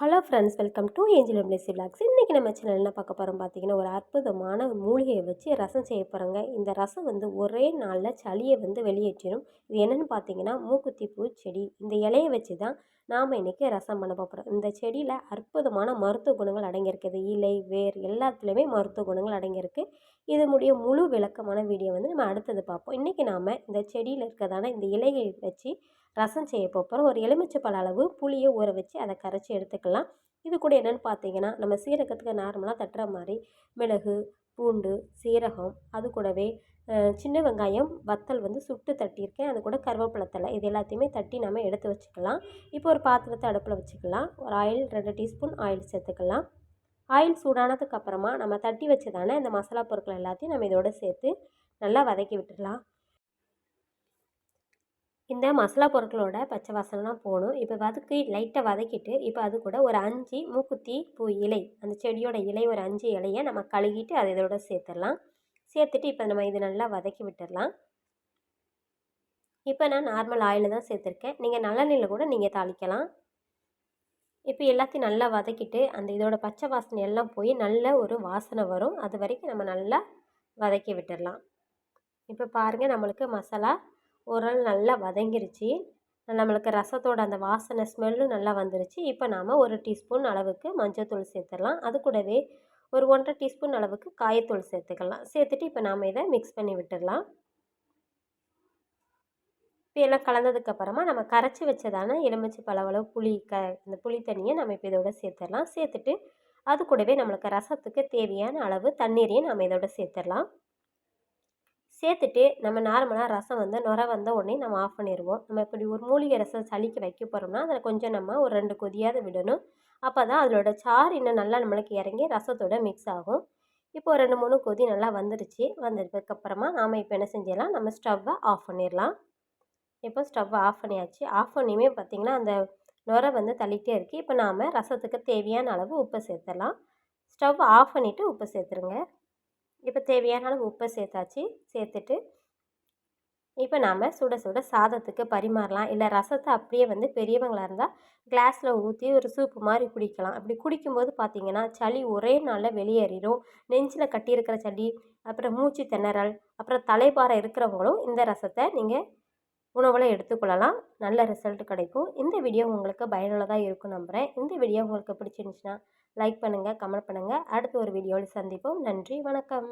Hello friends welcome to angel Blessy vlogs இன்றைக்கி நம்ம channel என்ன பார்க்க போகிறோம் பார்த்தீங்கன்னா ஒரு அற்புதமான மூலிகையை வச்சு ரசம் செய்ய போகிறோங்க இந்த ரசம் வந்து ஒரே நாளில் சளியை வந்து வெளியேற்றிடும். இது என்னென்னு பார்த்தீங்கன்னா மூக்குத்தி பூ செடி. இந்த இலையை வச்சு தான் நாம் இன்றைக்கி ரசம் பண்ண போகிறோம் இந்த செடியில் அற்புதமான மருத்துவ குணங்கள் அடங்கியிருக்குது. இலை வேர் எல்லாத்துலேயுமே மருத்துவ குணங்கள் அடங்கியிருக்கு. இதனுடைய முழு விளக்கமான வீடியோ வந்து நம்ம அடுத்தது பார்ப்போம். இன்றைக்கி நாம் இந்த செடியில் இருக்கிறதான இந்த இலையை வச்சு ரசம் செய்ய போகிறோம் ஒரு எலுமிச்சை பழ அளவு புளியை ஊற வச்சு அதை கரைச்சி எடுத்துக்கலாம். இது கூட என்னென்னு பார்த்தீங்கன்னா நம்ம சீரகத்துக்கு நார்மலாக தட்டுற மாதிரி மிளகு பூண்டு சீரகம் அது கூடவே சின்ன வெங்காயம் வத்தல் வந்து சுட்டு தட்டியிருக்கேன். அது கூட கருவேப்பிலத்தலை. இது எல்லாத்தையுமே தட்டி நம்ம எடுத்து வச்சுக்கலாம். இப்போ ஒரு பாத்திரத்தை அடுப்பில் வச்சுக்கலாம். ஒரு ஆயில் ரெண்டு டீஸ்பூன் ஆயில் சேர்த்துக்கலாம். ஆயில் சூடானதுக்கு அப்புறமா நம்ம தட்டி வச்சதான இந்த மசாலா பொருட்கள் எல்லாத்தையும் நம்ம இதோடு சேர்த்து நல்லா வதக்கி விட்டுடலாம். இந்த மசாலா பொருட்களோட பச்சை வாசனைலாம் போகணும். இப்போ வதக்கி லைட்டாக வதக்கிட்டு இப்போ அது கூட ஒரு அஞ்சு மூக்குத்தி பூ இலை அந்த செடியோட இலை ஒரு அஞ்சு இலையை நம்ம கழுகிட்டு அதை இதோட சேர்த்துடலாம். சேர்த்துட்டு இப்போ நம்ம இது நல்லா வதக்கி விட்டுடலாம். இப்போ நான் நார்மல் ஆயில் தான் சேர்த்துருக்கேன். நீங்கள் நல்லெண்ணெயில் கூட நீங்கள் தாளிக்கலாம். இப்போ எல்லாத்தையும் நல்லா வதக்கிட்டு அந்த இதோட பச்சை வாசனை எல்லாம் போய் நல்ல ஒரு வாசனை வரும். அது வரைக்கும் நம்ம நல்லா வதக்கி விட்டுடலாம். இப்போ பாருங்கள் நம்மளுக்கு மசாலா ஓரளவு நல்லா வதங்கிருச்சு. நம்மளுக்கு ரசத்தோட அந்த வாசனை ஸ்மெல்லும் நல்லா வந்துருச்சு. இப்போ நாம் ஒரு டீஸ்பூன் அளவுக்கு மஞ்சள்தூள் சேர்த்துடலாம். அது கூடவே ஒரு ஒன்றரை டீஸ்பூன் அளவுக்கு காயத்தூள் சேர்த்துக்கலாம். சேர்த்துட்டு இப்போ நாம் இதை மிக்ஸ் பண்ணி விட்டுடலாம். இப்போ எல்லாம் கலந்ததுக்கப்புறமா நம்ம கரைச்சி வச்சதான எலுமிச்சை பழவளவு புளி க அந்த புளி தண்ணியை நம்ம இப்போ இதோட சேர்த்துடலாம். சேர்த்துட்டு அது கூடவே நம்மளுக்கு ரசத்துக்கு தேவையான அளவு தண்ணீரையும் நம்ம இதோட சேர்த்துடலாம். சேர்த்துட்டு நம்ம நார்மலாக ரசம் வந்து நுர வந்த உடனே நம்ம ஆஃப் பண்ணிடுவோம் நம்ம இப்படி ஒரு மூலிகை ரசம் சளிக்கு வைக்க போகிறோம்னா அதில் கொஞ்சம் நம்ம ஒரு ரெண்டு கொதியாவது விடணும். அப்போ தான் அதோட சாறு இன்னும் நல்லா நம்மளுக்கு இறங்கி ரசத்தோட மிக்ஸ் ஆகும். இப்போ ரெண்டு மூணு கொதி நல்லா வந்துருச்சு. வந்ததுக்கப்புறமா நாம் இப்போ என்ன செஞ்சிடலாம்? நம்ம ஸ்டவ்வை ஆஃப் பண்ணிடலாம். இப்போ ஸ்டவ்வை ஆஃப் பண்ணியாச்சு. ஆஃப் பண்ணியுமே பார்த்திங்கன்னா அந்த நுர வந்து தள்ளிகிட்டே இருக்குது இப்போ நாம் ரசத்துக்கு தேவையான அளவு உப்பு சேர்த்துடலாம். ஸ்டவ் ஆஃப் பண்ணிவிட்டு உப்பு சேர்த்துருங்க. இப்போ தேவையான அளவு உப்பை சேர்த்தாச்சு. சேர்த்துட்டு இப்போ நாம் சுட சுட சாதத்துக்கு பரிமாறலாம். இல்லை ரசத்தை அப்படியே வந்து பெரியவங்களாக இருந்தால் கிளாஸில் ஊற்றி ஒரு சூப்பு மாதிரி குடிக்கலாம். அப்படி குடிக்கும்போது பார்த்திங்கன்னா சளி ஒரே நாளில் வெளியேறிடும் நெஞ்சில் கட்டியிருக்கிற சளி அப்புறம் மூச்சு திணறல் அப்புறம் தலைப்பாறை இருக்கிறவங்களும் இந்த ரசத்தை நீங்கள் உணவில் எடுத்துக்கொள்ளலாம். நல்ல ரிசல்ட் கிடைக்கும். இந்த வீடியோ உங்களுக்கு பயனுள்ளதாக இருக்கும் நம்புகிறேன் இந்த வீடியோ உங்களுக்கு பிடிச்சிருந்துச்சுன்னா லைக் பண்ணுங்கள் கமெண்ட் பண்ணுங்கள் அடுத்த ஒரு வீடியோவில் சந்திப்போம். நன்றி வணக்கம்.